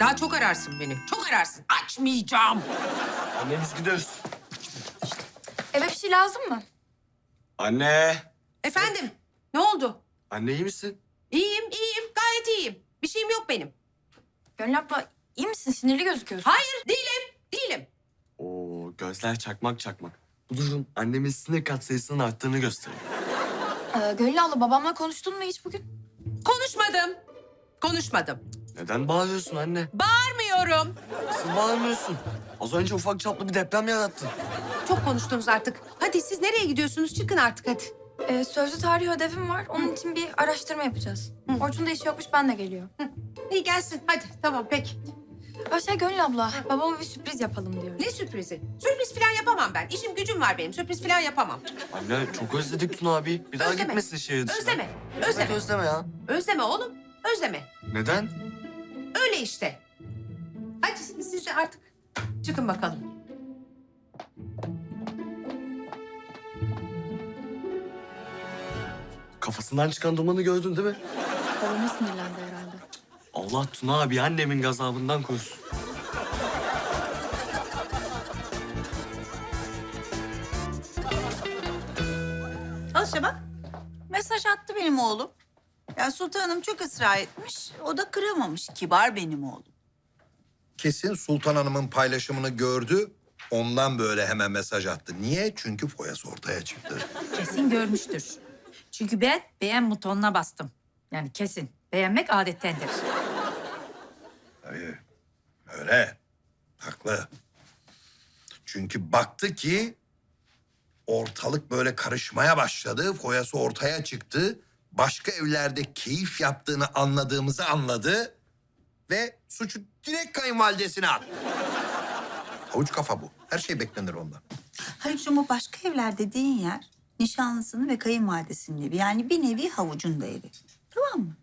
Daha çok ararsın beni. Çok ararsın. Açmayacağım. Anne biz gidiyoruz. Eve bir şey lazım mı? Anne. Efendim, ne oldu? Anne iyi misin? İyiyim, iyiyim. Gayet iyiyim. Bir şeyim yok benim. Gönül abla iyi misin? Sinirli gözüküyorsun. Hayır, değilim. Değilim. Oo gözler çakmak çakmak. Bu durum annemin sinir kat sayısının arttığını gösteriyor. Ee, Gönül abla babamla konuştun mu hiç bugün? Konuşmadım. Konuşmadım. Neden bağırıyorsun anne? Bağırmıyorum. Nasıl bağırmıyorsun? Az önce ufak çaplı bir deprem yarattın. Çok konuştunuz artık. Hadi siz nereye gidiyorsunuz? Çıkın artık hadi. Ee, sözlü tarih ödevim var. Onun için bir araştırma yapacağız. Orçun da işi yokmuş ben de geliyor. İyi gelsin. Hadi tamam peki. Şey Gönül abla babama bir sürpriz yapalım diyorum. Ne sürprizi? Sürpriz falan yapamam ben. İşim gücüm var benim. Sürpriz falan yapamam. Anne çok özledik Tuna abi. Bir daha Özleme. gitmesin şehir dışına. Özleme. Evet Özleme. özleme ya. Özleme oğlum. Özleme. Neden? Öyle işte. Hadi siz siz de artık çıkın bakalım. Kafasından çıkan dumanı gördün değil mi? Babama sinirlendi herhalde. Allah Tuna abi annemin gazabından korusun. Al Şebap. Mesaj attı benim oğlum. Ya sultanım çok ısrar etmiş. O da kıramamış. Kibar benim oğlum. Kesin Sultan Hanım'ın paylaşımını gördü. Ondan böyle hemen mesaj attı. Niye? Çünkü foyası ortaya çıktı. Kesin görmüştür. Çünkü ben beğen butonuna bastım. Yani kesin. Beğenmek adettendir. Tabii. Öyle. Haklı. Çünkü baktı ki ortalık böyle karışmaya başladı. Foyası ortaya çıktı. Başka evlerde keyif yaptığını anladığımızı anladı. Ve suçu direkt kayınvalidesine attı. Havuç kafa bu. Her şey beklenir ondan. Haluk'cum o başka evler dediğin yer nişanlısının ve kayınvalidesinin evi. Yani bir nevi havucun da evi. Tamam mı?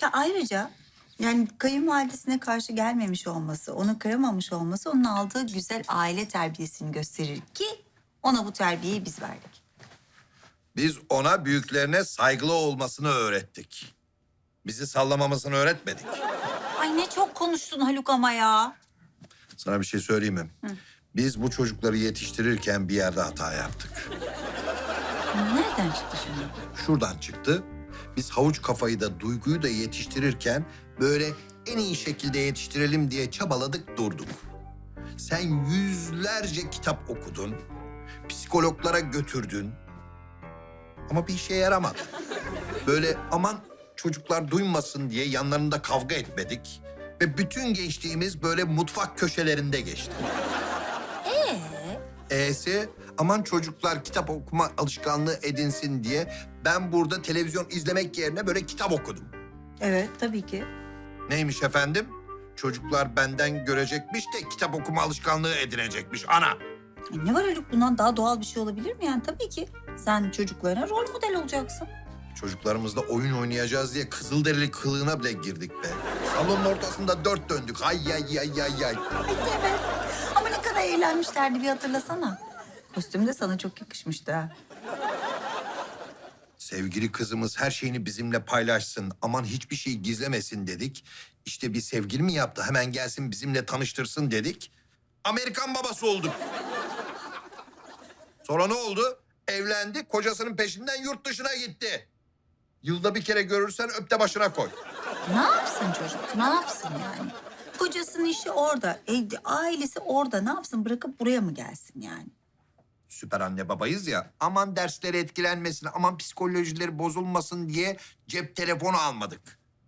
Ya ayrıca yani kayınvalidesine karşı gelmemiş olması, onu kıramamış olması onun aldığı güzel aile terbiyesini gösterir ki ona bu terbiyeyi biz verdik. Biz ona büyüklerine saygılı olmasını öğrettik. Bizi sallamamasını öğretmedik. Ay ne çok konuştun Haluk ama ya. Sana bir şey söyleyeyim mi? Biz bu çocukları yetiştirirken bir yerde hata yaptık. Nereden çıktı şimdi? Şuradan çıktı. Biz havuç kafayı da duyguyu da yetiştirirken böyle en iyi şekilde yetiştirelim diye çabaladık durduk. Sen yüzlerce kitap okudun. Psikologlara götürdün. Ama bir işe yaramadı. Böyle aman çocuklar duymasın diye yanlarında kavga etmedik. Ve bütün gençliğimiz böyle mutfak köşelerinde geçti. E'si aman çocuklar kitap okuma alışkanlığı edinsin diye ben burada televizyon izlemek yerine böyle kitap okudum. Evet tabii ki. Neymiş efendim? Çocuklar benden görecekmiş de kitap okuma alışkanlığı edinecekmiş ana. E Ne var Haluk bundan daha doğal bir şey olabilir mi? Yani tabii ki sen çocuklarına rol model olacaksın. Çocuklarımızla oyun oynayacağız diye kızılderili kılığına bile girdik be. Salonun ortasında dört döndük. Ay ay ay ay ay. Ay evet. Ama ne kadar eğlenmişlerdi bir hatırlasana. Kostüm de sana çok yakışmıştı ha. Sevgili kızımız her şeyini bizimle paylaşsın. Aman hiçbir şey gizlemesin dedik. İşte bir sevgili mi yaptı? Hemen gelsin bizimle tanıştırsın dedik. Amerikan babası olduk. Sonra ne oldu? Evlendi, kocasının peşinden yurt dışına gitti. Yılda bir kere görürsen öp de başına koy. Ne yapsın çocuk? Ne yapsın yani? Kocasının işi orada, evde, ailesi orada. Ne yapsın? Bırakıp buraya mı gelsin yani? Süper anne babayız ya. Aman dersleri etkilenmesin, aman psikolojileri bozulmasın diye cep telefonu almadık.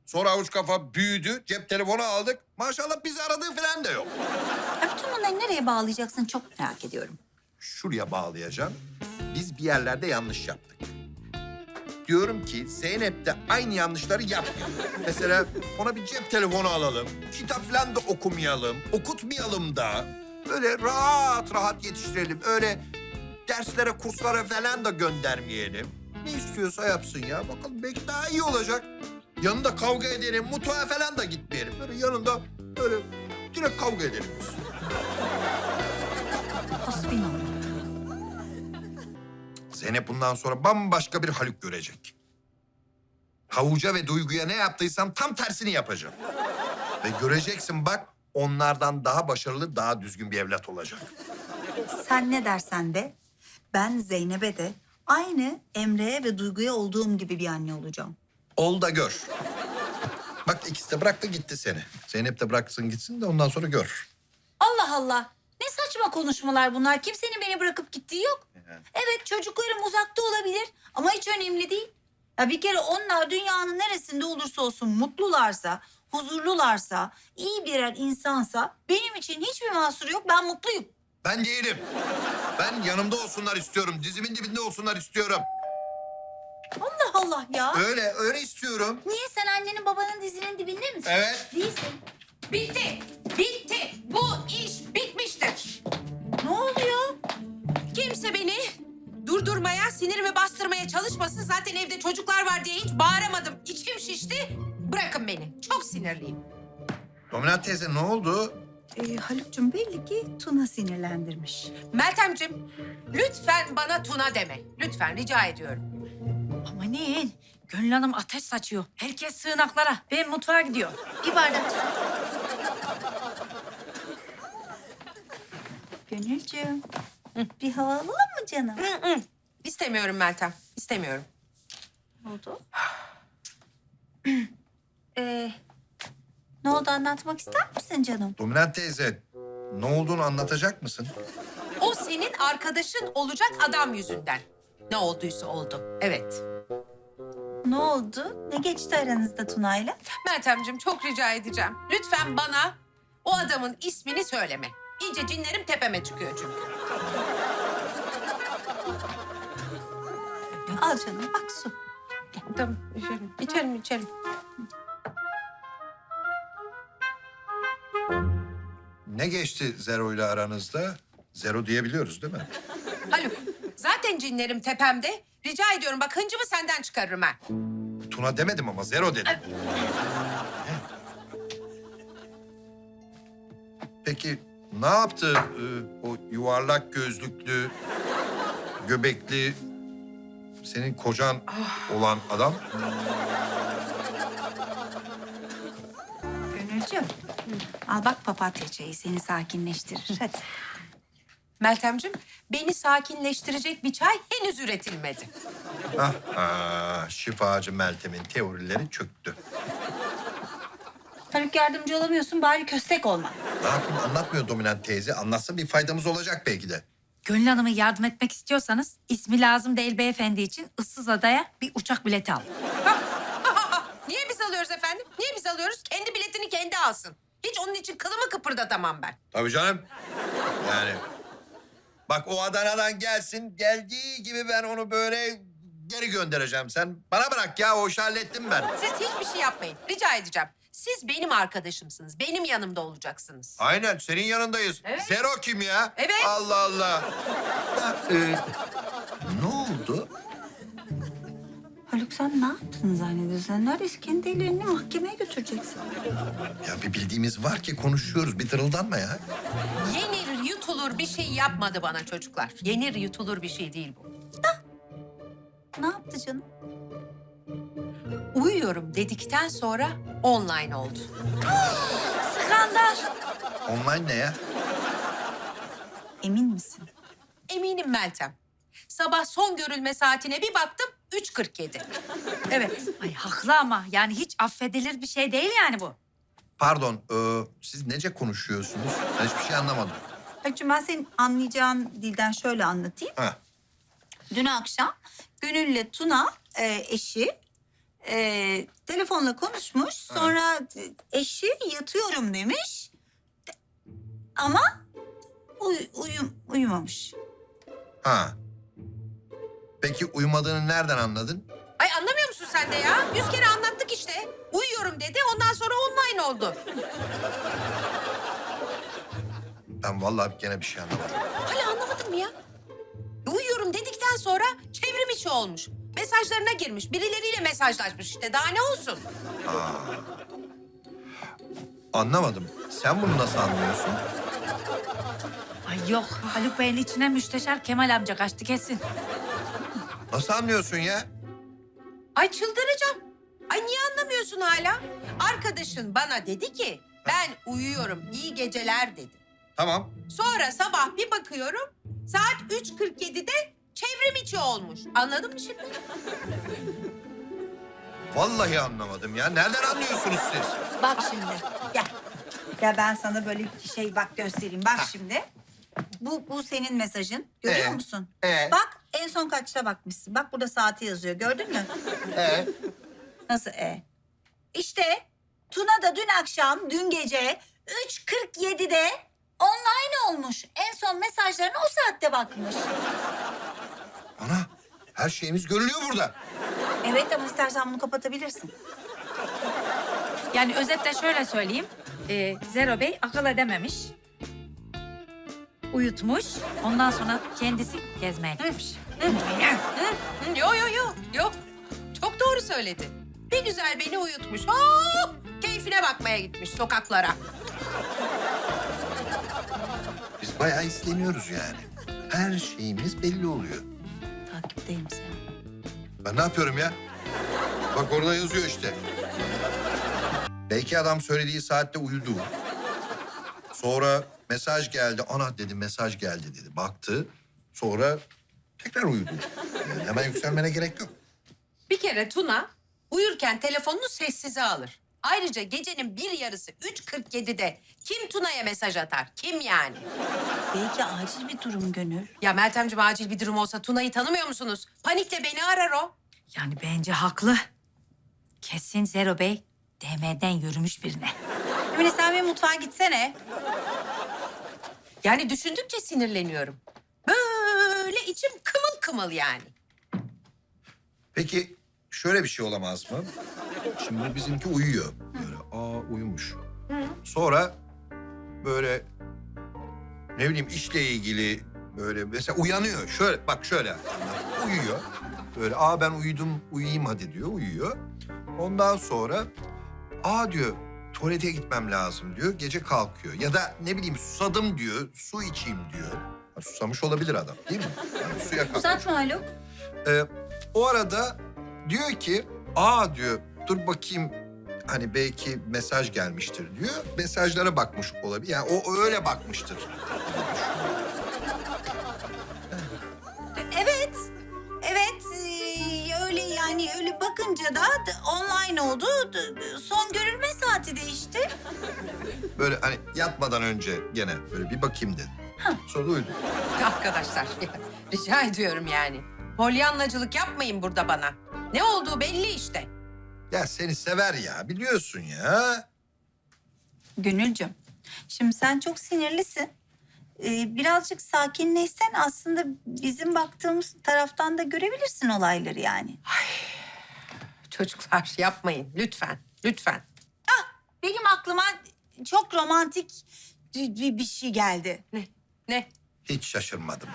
Sonra avuç kafa büyüdü, cep telefonu aldık. Maşallah bizi aradığı falan da yok. Ya bütün bunları nereye bağlayacaksın çok merak ediyorum. Şuraya bağlayacağım. Biz bir yerlerde yanlış yaptık. Diyorum ki Zeynep de aynı yanlışları yapmayalım. Mesela ona bir cep telefonu alalım. Kitap falan da okumayalım. Okutmayalım da. Böyle rahat rahat yetiştirelim. Öyle derslere, kurslara falan da göndermeyelim. Ne istiyorsa yapsın ya. Bakalım belki daha iyi olacak. Yanında kavga edelim, mutfağa falan da gitmeyelim. Böyle yanında böyle direkt kavga edelim biz. Hasbinallah. Zeynep bundan sonra bambaşka bir Haluk görecek. Havuca ve Duygu'ya ne yaptıysam tam tersini yapacağım. Ve göreceksin bak onlardan daha başarılı, daha düzgün bir evlat olacak. Sen ne dersen de ben Zeynep'e de aynı Emre'ye ve Duygu'ya olduğum gibi bir anne olacağım. Ol da gör. Bak ikisi de bıraktı gitti seni. Zeynep de bıraksın gitsin de ondan sonra gör. Allah Allah. Ne saçma konuşmalar bunlar. Kimsenin beni bırakıp gittiği yok. Evet çocuklarım uzakta olabilir ama hiç önemli değil. Ya bir kere onlar dünyanın neresinde olursa olsun mutlularsa, huzurlularsa, iyi birer insansa benim için hiçbir mahsuru yok. Ben mutluyum. Ben değilim. Ben yanımda olsunlar istiyorum. Dizimin dibinde olsunlar istiyorum. Allah Allah ya. Öyle, öyle istiyorum. Niye sen annenin babanın dizinin dibinde misin? Evet. Değilsin. Bitti. Bitti. Bu iş bitmiştir. Ne oluyor? Kimse beni durdurmaya, sinirimi bastırmaya çalışmasın. Zaten evde çocuklar var diye hiç bağıramadım. İçkim şişti. Bırakın beni. Çok sinirliyim. Dominant teyze ne oldu? Ee, Haluk'cum belli ki Tuna sinirlendirmiş. Meltemciğim, lütfen bana Tuna deme. Lütfen rica ediyorum. Amanın. Gönül Hanım ateş saçıyor. Herkes sığınaklara. Ben mutfağa gidiyor. Bir bardak su. Gönülcüğüm. Bir hava alalım mı canım? Hı hı. İstemiyorum Meltem. İstemiyorum. Ne oldu? ee, ne oldu anlatmak ister misin canım? Dominant teyze ne olduğunu anlatacak mısın? O senin arkadaşın olacak adam yüzünden. Ne olduysa oldu. Evet. Ne oldu? Ne geçti aranızda Tuna'yla? Meltemciğim çok rica edeceğim. Lütfen bana o adamın ismini söyleme. İyice cinlerim tepeme çıkıyor çünkü. Al canım bak su. Tamam, içelim. İçelim, içelim. Ne geçti Zero ile aranızda? Zero diyebiliyoruz değil mi? Haluk, zaten cinlerim tepemde. Rica ediyorum bak hıncımı senden çıkarırım ha. Tuna demedim ama Zero dedim. Peki ne yaptı e, o yuvarlak gözlüklü, göbekli, senin kocan olan adam? Gönülcüğüm. Al bak papatya çayı seni sakinleştirir. Hadi. Meltemciğim, beni sakinleştirecek bir çay henüz üretilmedi. Ah, ah, şifacı Meltem'in teorileri çöktü. Haluk yardımcı olamıyorsun bari köstek olma. Ne yapayım anlatmıyor dominant teyze. Anlatsa bir faydamız olacak belki de. Gönül Hanım'a yardım etmek istiyorsanız ismi lazım değil beyefendi için issız adaya bir uçak bileti al. Niye biz alıyoruz efendim? Niye biz alıyoruz? Kendi biletini kendi alsın. Hiç onun için kılımı kıpırdatamam ben. Tabii canım. Yani bak o Adana'dan gelsin. Geldiği gibi ben onu böyle geri göndereceğim. Sen bana bırak ya o işi hallettim ben. Siz hiçbir şey yapmayın. Rica edeceğim. Siz benim arkadaşımsınız. Benim yanımda olacaksınız. Aynen senin yanındayız. Evet. Zero kim ya? Evet. Allah Allah. Da, e, ne oldu? Haluk sen ne yaptın zannediyorsun? Neredeyse kendi ellerini mahkemeye götüreceksin. Ya bir bildiğimiz var ki konuşuyoruz. Bir tırıldanma ya. Yenir yutulur bir şey yapmadı bana çocuklar. Yenir yutulur bir şey değil bu. Ne yaptı canım? Uyuyorum dedikten sonra online oldu. Skandal. Online ne ya? Emin misin? Eminim Meltem. Sabah son görülme saatine bir baktım 3.47. Evet. Ay haklı ama yani hiç affedilir bir şey değil yani bu. Pardon, e, siz nece konuşuyorsunuz? Ben hiçbir şey anlamadım. Haluk'cum ben senin anlayacağın dilden şöyle anlatayım. Ha. Dün akşam Gönül'le Tuna e, eşi e, telefonla konuşmuş. Sonra eşi yatıyorum demiş. Ama uy- uyum, uyumamış. Ha. Peki uyumadığını nereden anladın? Ay anlamıyor musun sen de ya? Yüz kere anlattık işte. Uyuyorum dedi ondan sonra online oldu. Ben vallahi gene bir şey anlamadım. Hala anlamadın mı ya? Uyuyorum dedikten sonra çevrim içi olmuş. Mesajlarına girmiş. Birileriyle mesajlaşmış işte. Daha ne olsun? Anlamadım. Sen bunu nasıl anlıyorsun? Ay yok Haluk Bey'in içine müsteşar Kemal amca kaçtı kesin. Nasıl anlıyorsun ya? Ay çıldıracağım. Ay niye anlamıyorsun hala? Arkadaşın bana dedi ki Ben uyuyorum. İyi geceler dedi. Tamam. Sonra sabah bir bakıyorum saat 3.47'de çevrim içi olmuş. Anladın mı şimdi? Vallahi anlamadım ya. Nereden anlıyorsunuz siz? Bak şimdi gel. Gel ben sana böyle şey bak göstereyim. Bak şimdi. Bu, bu senin mesajın. Görüyor Ee? musun? Ee? Bak en son kaçta bakmışsın. Bak burada saati yazıyor. Gördün mü? Ee? Nasıl e? İşte Tuna da dün akşam, dün gece 3.47'de online olmuş. En son mesajlarına o saatte bakmış. Her şeyimiz görülüyor burada. Evet ama istersen bunu kapatabilirsin. Yani özetle şöyle söyleyeyim. Ee, Zero Bey akıl edememiş. Uyutmuş. Ondan sonra kendisi gezmeye gitmiş. Hı, Yo yo yo yo. Çok doğru söyledi. Bir güzel beni uyutmuş. Oh, keyfine bakmaya gitmiş sokaklara. Biz bayağı izleniyoruz yani. Her şeyimiz belli oluyor. Takipteyim seni. Ben ne yapıyorum ya? Bak orada yazıyor işte. Belki adam söylediği saatte uyudu. Sonra mesaj geldi. Ana dedi mesaj geldi dedi. Baktı. Sonra tekrar uyudu. Yani hemen yükselmene gerek yok. Bir kere Tuna uyurken telefonunu sessize alır. Ayrıca gecenin bir yarısı 3.47'de kim Tuna'ya mesaj atar? Kim yani? Belki acil bir durum Gönül. Ya Meltemciğim acil bir durum olsa Tuna'yı tanımıyor musunuz? Panikle beni arar o. Yani bence haklı. Kesin Zero Bey DM'den yürümüş birine. Emine sen bir mutfağa gitsene. Yani düşündükçe sinirleniyorum. Böyle içim kımıl kımıl yani. Peki şöyle bir şey olamaz mı? Şimdi bizimki uyuyor. Böyle aa uyumuş. Sonra böyle ne bileyim işle ilgili böyle mesela uyanıyor. Şöyle bak şöyle uyuyor. Böyle aa ben uyudum uyuyayım hadi diyor uyuyor. Ondan sonra aa diyor tuvalete gitmem lazım diyor. Gece kalkıyor. Ya da ne bileyim susadım diyor. Su içeyim diyor. Ha, susamış olabilir adam değil mi? Yani suya kalkmış. Uzatma Haluk. Ee, o arada diyor ki, aa diyor, dur bakayım hani belki mesaj gelmiştir diyor. Mesajlara bakmış olabilir. Yani o öyle bakmıştır. Evet. Evet. ee, öyle yani öyle bakınca da d- online oldu. D- d- Son görülme saati değişti. Böyle hani yatmadan önce gene böyle bir bakayım dedi. Sonra da uyudu. Arkadaşlar rica ediyorum yani. Polyanlacılık yapmayın burada bana. Ne olduğu belli işte. Ya seni sever ya biliyorsun ya. Gönülcüm. Şimdi sen çok sinirlisin. Ee, birazcık sakinleşsen aslında bizim baktığımız taraftan da görebilirsin olayları yani. Çocuklar yapmayın lütfen, lütfen. Benim aklıma çok romantik bir bir şey geldi. Ne? Ne? Hiç şaşırmadım.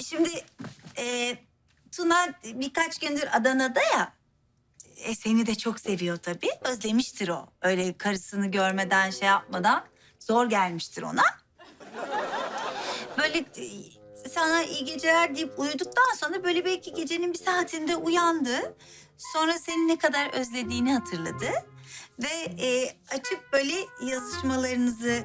Şimdi e, Tuna birkaç gündür Adana'da ya. E, seni de çok seviyor tabii. Özlemiştir o. Öyle karısını görmeden şey yapmadan zor gelmiştir ona. Böyle e, sana iyi geceler deyip uyuduktan sonra böyle belki gecenin bir saatinde uyandı. Sonra seni ne kadar özlediğini hatırladı. Ve e, açıp böyle yazışmalarınızı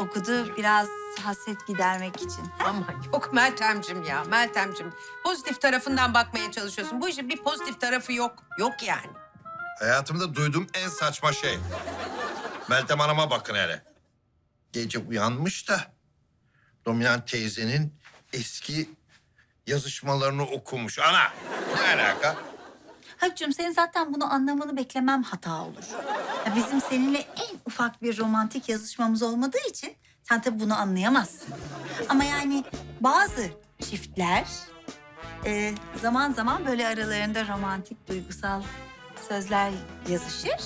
okudu biraz hasret gidermek için. Ama yok Meltemcim ya, Meltemcim. Pozitif tarafından bakmaya çalışıyorsun. Bu işin bir pozitif tarafı yok. Yok yani. Hayatımda duyduğum en saçma şey. Meltem Hanım'a bakın hele. Gece uyanmış da Dominant teyzenin eski yazışmalarını okumuş. Ana ne alaka? Hacım senin zaten bunu anlamanı beklemem hata olur. Ya bizim seninle en ufak bir romantik yazışmamız olmadığı için sen tabii bunu anlayamazsın. Ama yani bazı çiftler e, zaman zaman böyle aralarında romantik, duygusal sözler yazışır.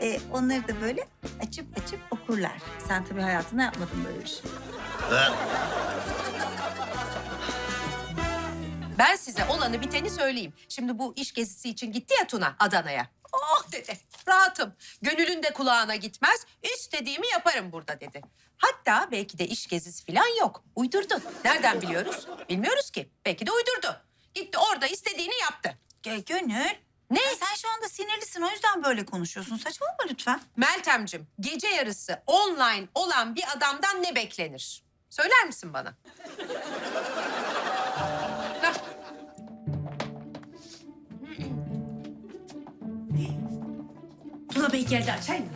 E, onları da böyle açıp açıp okurlar. Sen tabii hayatında yapmadın böyle bir şey. Ben size olanı biteni söyleyeyim. Şimdi bu iş gezisi için gitti ya Tuna Adana'ya. Oh dedi, rahatım. Gönülün de kulağına gitmez. İstediğimi yaparım burada dedi. Hatta belki de iş gezisi falan yok. Uydurdu. Nereden biliyoruz? Bilmiyoruz ki. Belki de uydurdu. Gitti orada istediğini yaptı. Gö- Gönül, Ne? Ya sen şu anda sinirlisin o yüzden böyle konuşuyorsun. Saçmalama lütfen. Meltemcim, gece yarısı online olan bir adamdan ne beklenir? Söyler misin bana? Bey geldi açayım mı?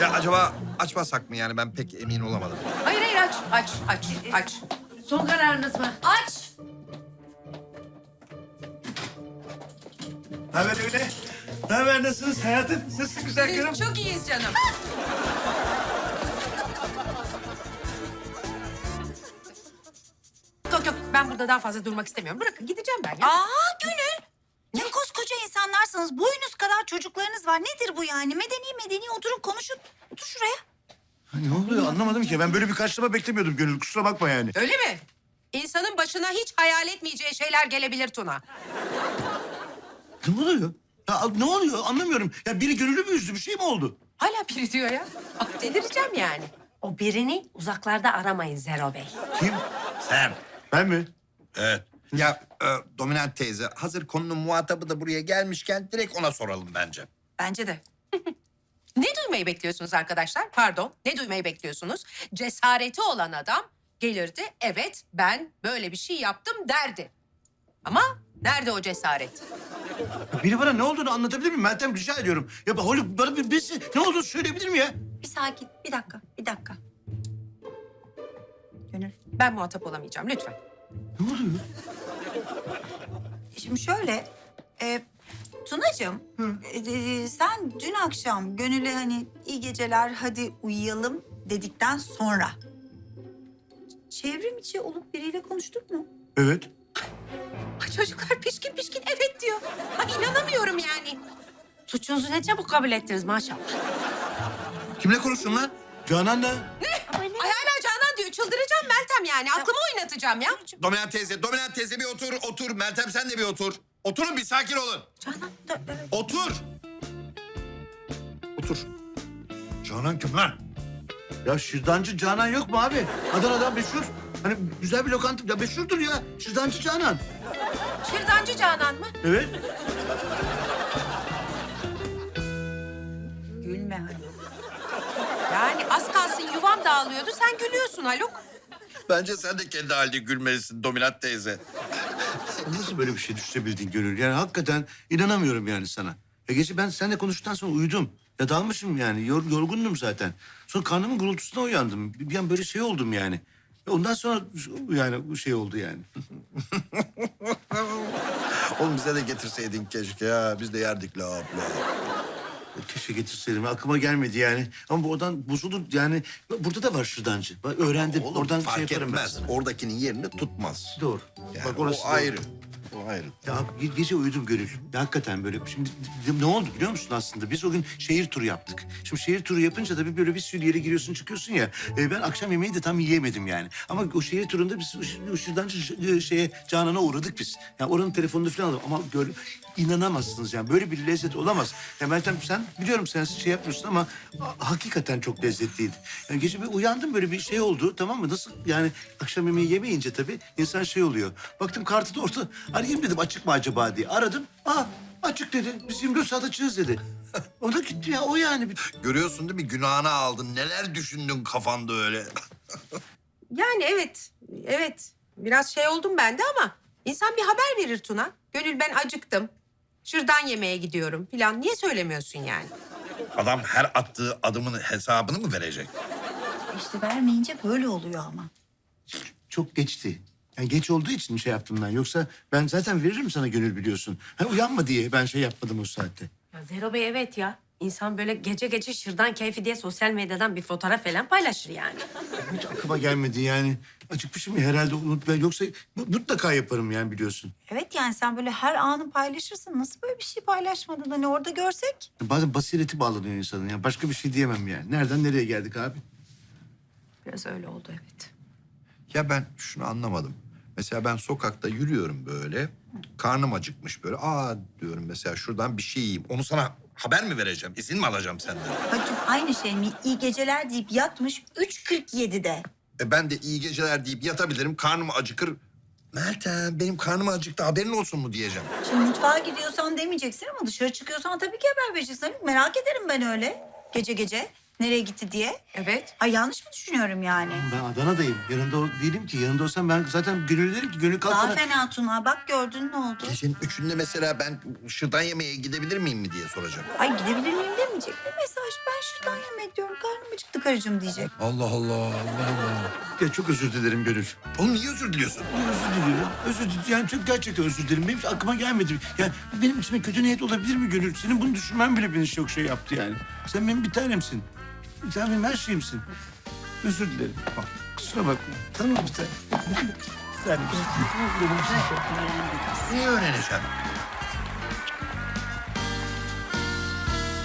Ya acaba açmasak mı yani ben pek emin olamadım. Hayır hayır aç, aç, aç, aç. Son kararınız mı? Aç! Ne haber öyle? Ne haber nasılsınız hayatım? Nasılsın güzel karım? Çok iyiyiz canım. Yok yok ben burada daha fazla durmak istemiyorum. Bırakın gideceğim ben ya. Aa Gönül. Ya koskoca insanlarsınız. Kadar çocuklarınız var. Nedir bu yani? Medeni medeni oturun konuşun. Otur şuraya. Ha, Ne oluyor anlamadım ki. Ben böyle bir karşılama beklemiyordum Gönül. Kusura bakma yani. Öyle mi? İnsanın başına hiç hayal etmeyeceği şeyler gelebilir Tuna. Ne oluyor? Ya ne oluyor anlamıyorum. Ya biri Gönül'ü mü üzdü? Bir şey mi oldu? Hala biri diyor ya. Ah, delireceğim yani. O birini uzaklarda aramayın Zero Bey. Kim? Sen. Ben mi? Evet. Ya e, dominant teyze hazır konunun muhatabı da buraya gelmişken direkt ona soralım bence. Bence de. Ne duymayı bekliyorsunuz arkadaşlar? Pardon, ne duymayı bekliyorsunuz? Cesareti olan adam gelirdi, evet ben böyle bir şey yaptım derdi. Ama nerede o cesaret? Biri bana ne olduğunu anlatabilir mi? Meltem rica ediyorum. Ya bak Haluk bana bir birisi ne olduğunu söyleyebilir mi ya? Bir sakin. Bir dakika. Bir dakika. Gönül. Ben muhatap olamayacağım lütfen. Ne oluyor? Şimdi şöyle. E, Tunacığım. e, e, sen dün akşam Gönül'e hani iyi geceler hadi uyuyalım dedikten sonra. Çevrim içi olup biriyle konuştuk mu? Evet. Ay çocuklar pişkin pişkin evet diyor. Ay inanamıyorum yani. Suçunuzu ne çabuk kabul ettiniz maşallah. Kimle konuştun lan? Canan'la. Ay hala çıldıracağım Meltem yani. Aklımı oynatacağım ya. Dominant teyze, dominant teyze bir otur, otur. Meltem sen de bir otur. Oturun bir sakin olun. Canan da evet. Otur. Otur. Canan kim lan? Ya şırdancı Canan yok mu abi? Adana'dan meşhur. Hani güzel bir lokanta. Ya meşhurdur ya. Şırdancı Canan. Şırdancı Canan mı? Evet. Dağılıyordu. Sen gülüyorsun Haluk. Bence sen de kendi halde gülmelisin dominant teyze. Nasıl böyle bir şey düşünebildin Gönül? Yani hakikaten inanamıyorum yani sana. Ya gece ben seninle konuştuktan sonra uyudum. Ya dalmışım yani. Yor, yorgundum zaten. Sonra karnımın gurultusuna uyandım. Bir bir an böyle şey oldum yani. Ya Ondan sonra yani bu şey oldu yani. Oğlum bize de getirseydin keşke ya. Biz de yerdik la abla. Keşke getirseydim. Aklıma gelmedi yani. Ama bu odan bozulur yani. Burada da var şırdancı. Bak öğrendim. Oğlum Oradan fark şey yaparım ben etmez. sana. Oradakinin yerini tutmaz. Doğru. Yani Bak orası o doğru. ayrı. O. Ya ge- gece uyudum Gönül. Ya hakikaten böyle. Şimdi ne oldu biliyor musun aslında? Biz o gün şehir turu yaptık. Şimdi şehir turu yapınca tabii böyle bir sürü yere giriyorsun çıkıyorsun ya. E, ben akşam yemeği de tam yiyemedim yani. Ama o şehir turunda biz o şuradan ş- şeye Canan'a uğradık biz. Yani oranın telefonunu falan aldım. Ama gör, inanamazsınız yani. Böyle bir lezzet olamaz. Ya Meltem sen biliyorum sen şey yapmıyorsun ama a- hakikaten çok lezzetliydi. Yani gece bir uyandım böyle bir şey oldu tamam mı? Nasıl yani akşam yemeği yemeyince tabii insan şey oluyor. Baktım kartı da orta. Arayayım dedim açık mı acaba diye. Aradım. Aa açık dedi. Biz 24 saat açığız dedi. o da gitti ya o yani. Görüyorsun değil mi? Günahını aldın. Neler düşündün kafanda öyle. Yani evet, evet. Biraz şey oldum ben de ama insan bir haber verir Tuna. Gönül ben acıktım. Şırdan yemeye gidiyorum falan. Niye söylemiyorsun yani? Adam her attığı adımın hesabını mı verecek? İşte vermeyince böyle oluyor ama. Çok geçti. Yani geç olduğu için şey yaptım ben. Yoksa ben zaten veririm sana gönül biliyorsun. Ha, uyanma diye ben şey yapmadım o saatte. Ya Zero Bey evet ya. İnsan böyle gece gece şırdan keyfi diye sosyal medyadan bir fotoğraf falan paylaşır yani. Hiç aklıma gelmedi yani. Acıkmışım ya herhalde unut ben. Yoksa mutlaka yaparım yani biliyorsun. Evet yani sen böyle her anı paylaşırsın. Nasıl böyle bir şey paylaşmadın hani orada görsek? Bazen basireti bağlanıyor insanın. Yani başka bir şey diyemem yani. Nereden nereye geldik abi? Biraz öyle oldu evet. Ya ben şunu anlamadım. Mesela ben sokakta yürüyorum böyle. Karnım acıkmış böyle. Aa diyorum mesela şuradan bir şey yiyeyim. Onu sana haber mi vereceğim? İzin mi alacağım senden? Bacım aynı şey mi? İyi geceler deyip yatmış 3.47'de. E ben de iyi geceler deyip yatabilirim. Karnım acıkır. Meltem benim karnım acıktı haberin olsun mu diyeceğim. Şimdi mutfağa gidiyorsan demeyeceksin ama dışarı çıkıyorsan tabii ki haber vereceksin. Merak ederim ben öyle. Gece gece nereye gitti diye. Evet. Ay yanlış mı düşünüyorum yani? Ben Adana'dayım. Yanında ol- değilim ki. Yanında olsam ben zaten Gönül derim ki Gönül Daha bana- fena Tuna. Bak gördün ne oldu? Gecenin üçünde mesela ben şırdan yemeye gidebilir miyim mi diye soracağım. Ay gidebilir miyim demeyecek. Ne mesaj? Ben şuradan yemek diyorum. Karnım acıktı karıcığım diyecek. Allah Allah Allah Allah. Ya çok özür dilerim Gönül. Oğlum niye özür diliyorsun? Özür diliyorum. Özür dilerim. Yani çok gerçekten özür dilerim. Benim hiç aklıma gelmedi. Yani benim içime kötü niyet olabilir mi Gönül? Senin bunu düşünmen bile beni çok şey yaptı yani. Sen benim bir tanemsin. Sen benim her şeyimsin. Özür dilerim. Bak, kusura bakma. Tamam bir tane. Bir tane. Niye öğreneceğim?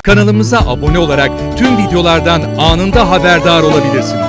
Kanalımıza abone olarak tüm videolardan anında haberdar olabilirsiniz.